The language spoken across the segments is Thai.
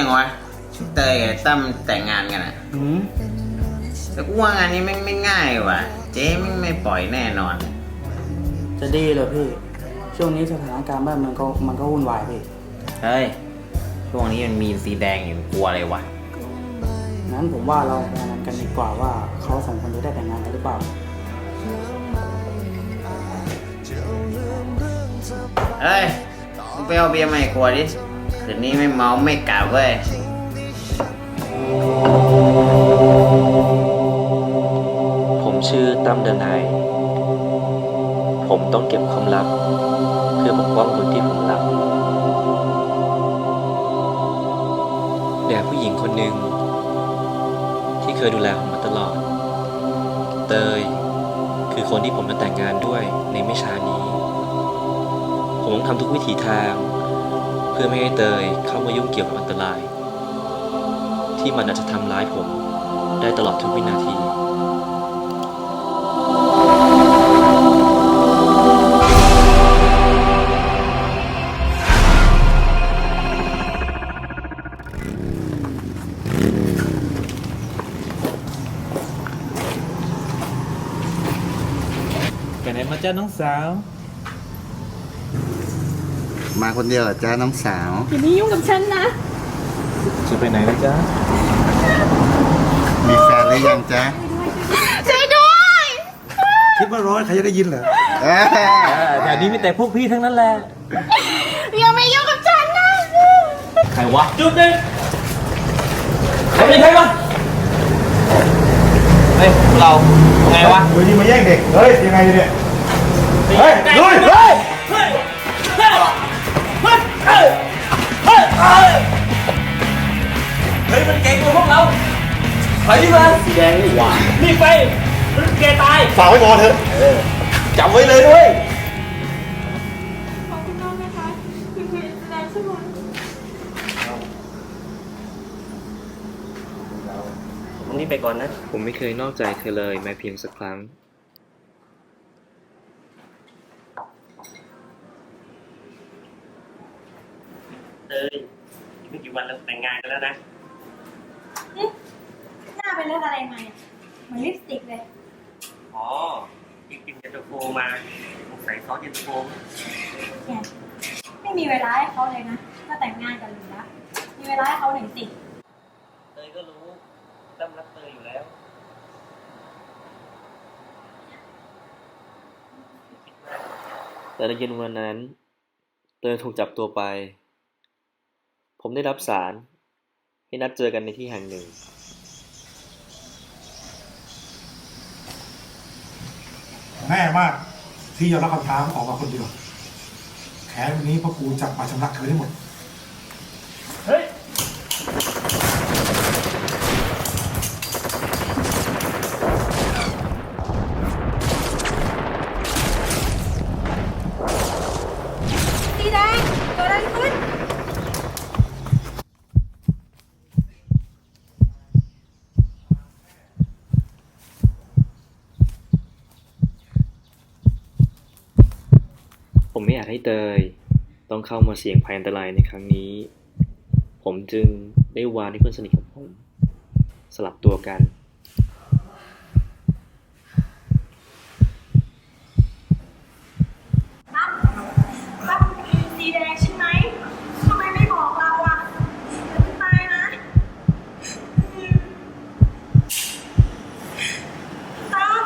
ยังวะเตยกับตั้มแต่งงานกันอะอืมแต่กูว่างานนี้แม่งไม่ง่ายว่ะ เจ๊แม่งไม่ปล่อยแน่นอน จะดีเหรอพี่ ช่วงนี้สถานการณ์บ้านมันก็มันก็วุ่นวายพี่ เฮ้ย ช่วงนี้มันมีสีแดงอยู่กลัวอะไรวะ งั้นผมว่าเราไปนันกันดีกว่าว่าเขาสองคนจะได้แต่งงานกันหรือเปล่า เฮ้ยมึงไปเอาเบียร์มาให้กลัวดิ คืนนี้ไม่เมาไม่กลับเว้ยผมชื่อตั้มเดนาย ผมต้องเก็บความลับ เพื่อปกป้องคนที่ผมรักแต่ผู้หญิงคนหนึ่ง ที่เคยดูแลผมมาตลอด เตย คือคนที่ผมจะแต่งงานด้วยในไม่ช้านี้ ผมต้องทำทุกวิถีทาง เพื่อไม่ให้เตยเข้ามายุ่งเกี่ยวกับอันตราย ที่มันอาจจะทำร้ายผมได้ตลอดทุกวินาทีไปไหนมาจ้าน้องสาว มาคนเดียวเหรอจ้าน้องสาวอย่ามายุ่งกับฉันนะจะไปไหนนะจ๊ะมีแฟนหรือยังจ๊ะช่วยด้วยคิดว่าร้อยใครจะได้ยินเหรอเอ้ยแต่นี้มีแต่พวกพี่ทั้งนั้นแหละ อย่ามายุ่งกับฉันนะใครวะจุดหนึ่งใครเป็นใครวะเฮ้ยพวกเราไงวะอยู่ดีมาแย่งเด็ก เฮ้ยยังไงเนี่ย เฮ้ยลุยเฮ้ยเฮ้ยเฮ้ย เฮ้ยเฮ้ยเฮ้ยเฮ้ยมันเก่งกว่าพวกเราไปดิมาสีแดงนี่หว่ารีบไปมันแกตายฝากไว้ก่อนเถอะจำไว้เลยด้วยขอบคุณมากนะคะคือคือแสดงสมุนผมนี่ไปก่อนนะ ผมไม่เคยนอกใจเธอเลยแม้เพียงสักครั้ง เอ้ยอีกไม่กี่วันเราแต่งงานกันแล้วนะ หน้าเป็นเรื่องอะไรมาอะเหมือนลิปสติกเลย อ๋ออีกกินเย็นตาโฟมาผมใส่ซอสเย็นตาโฟเนี่ย ไม่มีเวลาให้เขาเลยนะ ก็แต่งงานกันอยู่แล้วมีเวลาให้เขาหน่อยสิ เตยก็รู้ตั้มรักเตยอยู่แล้วแต่ในเย็นวันนั้น เตยถูกจับตัวไป ผมได้รับสาร ให้นัดเจอกันในที่แห่งหนึ่ง แน่มากที่ยอมรับคำท้าออกมาคนเดียวแค้นวันนี้พ่อกูจับมาชำระคืนให้หมด เฮ้ย สีแดงเกิดอะไรขึ้น ผมไม่อยากให้เตยต้องเข้ามาเสี่ยงภัยอันตรายในครั้งนี้ ผมจึงได้วานให้เพื่อนสนิทของผม สลับตัวกันตั้มตั้มเป็นสีแดงใช่ไหมทำไมไม่บอกเราอะเดี๋ยวจะตายนะตั้ม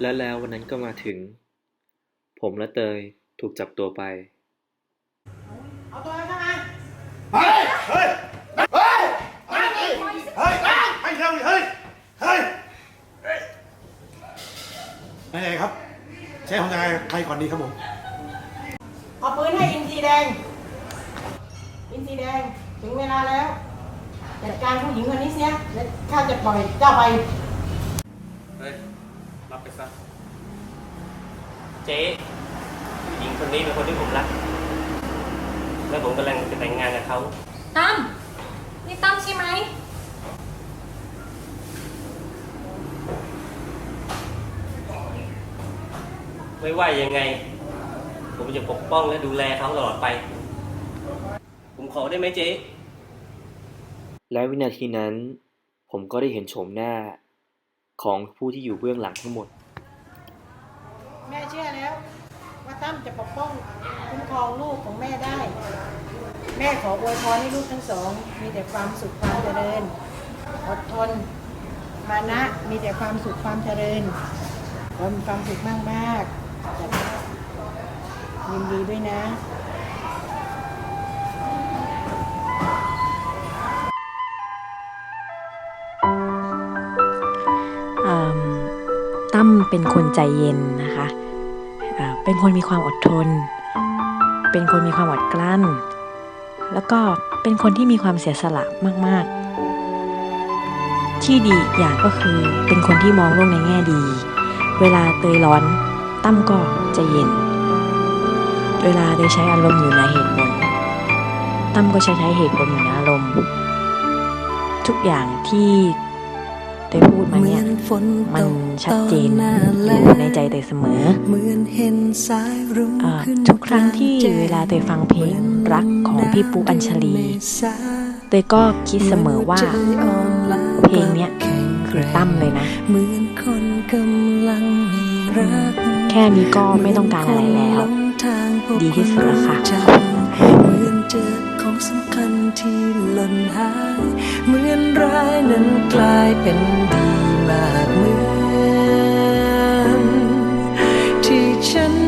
และแล้ววันนั้นก็มาถึง ผมและเตยถูกจับตัวไปเฮ้ย เฮ้ย เฮ้ย เฮ้ย เฮ้ย เฮ้ยให้เร็วดิเฮ้ย เฮ้ยนายเอกครับ ใช้ของยังไงใครก่อนดีครับผม เอาปืนให้อินซีแดง อินซีแดง ถึงเวลาแล้ว จัดการผู้หญิงคนนี้เสียแล้วข้าจะปล่อยเจ้าไป ให้ฟังเจ๊ผู้หญิงคนนี้เป็นคนที่ผมรัก และผมกำลังจะแต่งงานกับเขาตั้มนี่ตั้มใช่ไหมไม่ว่ายังไง ผมจะปกป้องและดูแลเขาตลอดไป ผมขอได้ไหมเจ๊ และวินาทีนั้น ผมก็ได้เห็นโฉมหน้าของผู้ที่อยู่เบื้องหลังทั้งหมดแม่ เชื่อแล้ว ว่าตั้มจะปกป้องคุ้มครองลูกของแม่ได้ แม่ขออวยพรให้ลูกทั้งสอง มีแต่ความสุขความเจริญ อดทน มานะ มีแต่ความสุขความเจริญเรามีความสุขมากมากยินดีด้วยนะตั้มเป็นคนใจเย็นนะคะ เป็นคนมีความอดทน เป็นคนมีความอดกลั้น แล้วก็เป็นคนที่มีความเสียสละมาก ๆ ที่ดีอีกอย่างก็คือเป็นคนที่มองโลกในแง่ดี เวลาเตยร้อนตั้มก็ใจเย็น เวลาเตยใช้อารมณ์อยู่ในเหตุผลตั้มก็ใช้ใช้เหตุผลอยู่ในอารมณ์ ทุกอย่างที่ มาเนี่ยมันชัดเจนอยู่ในใจเตยเสมออ่าทุกครั้งที่เวลาเตยฟังเพลงรักของพี่ปุ๊อัญชลีเตยก็คิดเสมอว่าเพลงเนี้ยคือตั้มเลยนะแค่นี้ก็ไม่ต้องการอะไรแล้ว ดีที่สุดแล้วค่ะเหมือนเจอ ของสำคัญที่หล่นหาย เหมือนร้ายนั้นกลายเป็นดีมากเหมือนที่ฉัน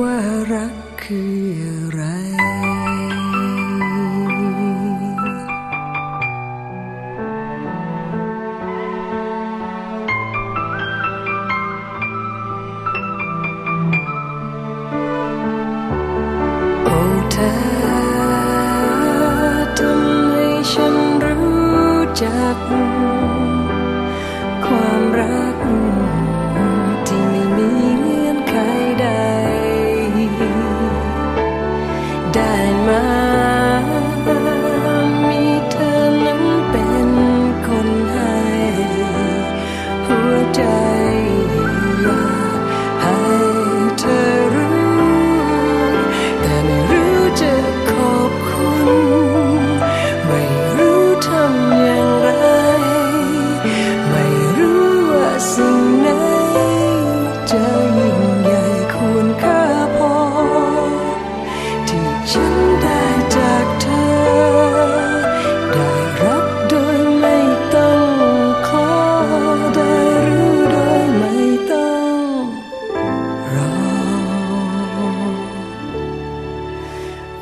ว่ารักคืออะไร โอ้เธอทำให้ฉันรู้จัก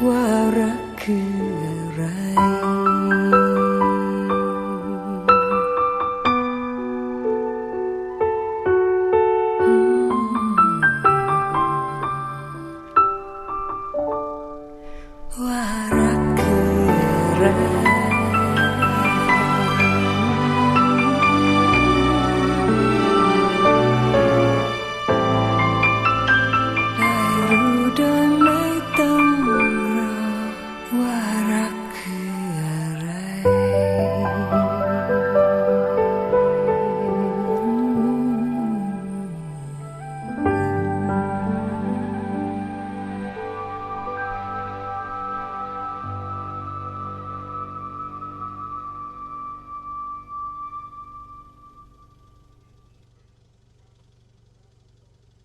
ว่ารักคืออะไร ว่ารักคืออะไร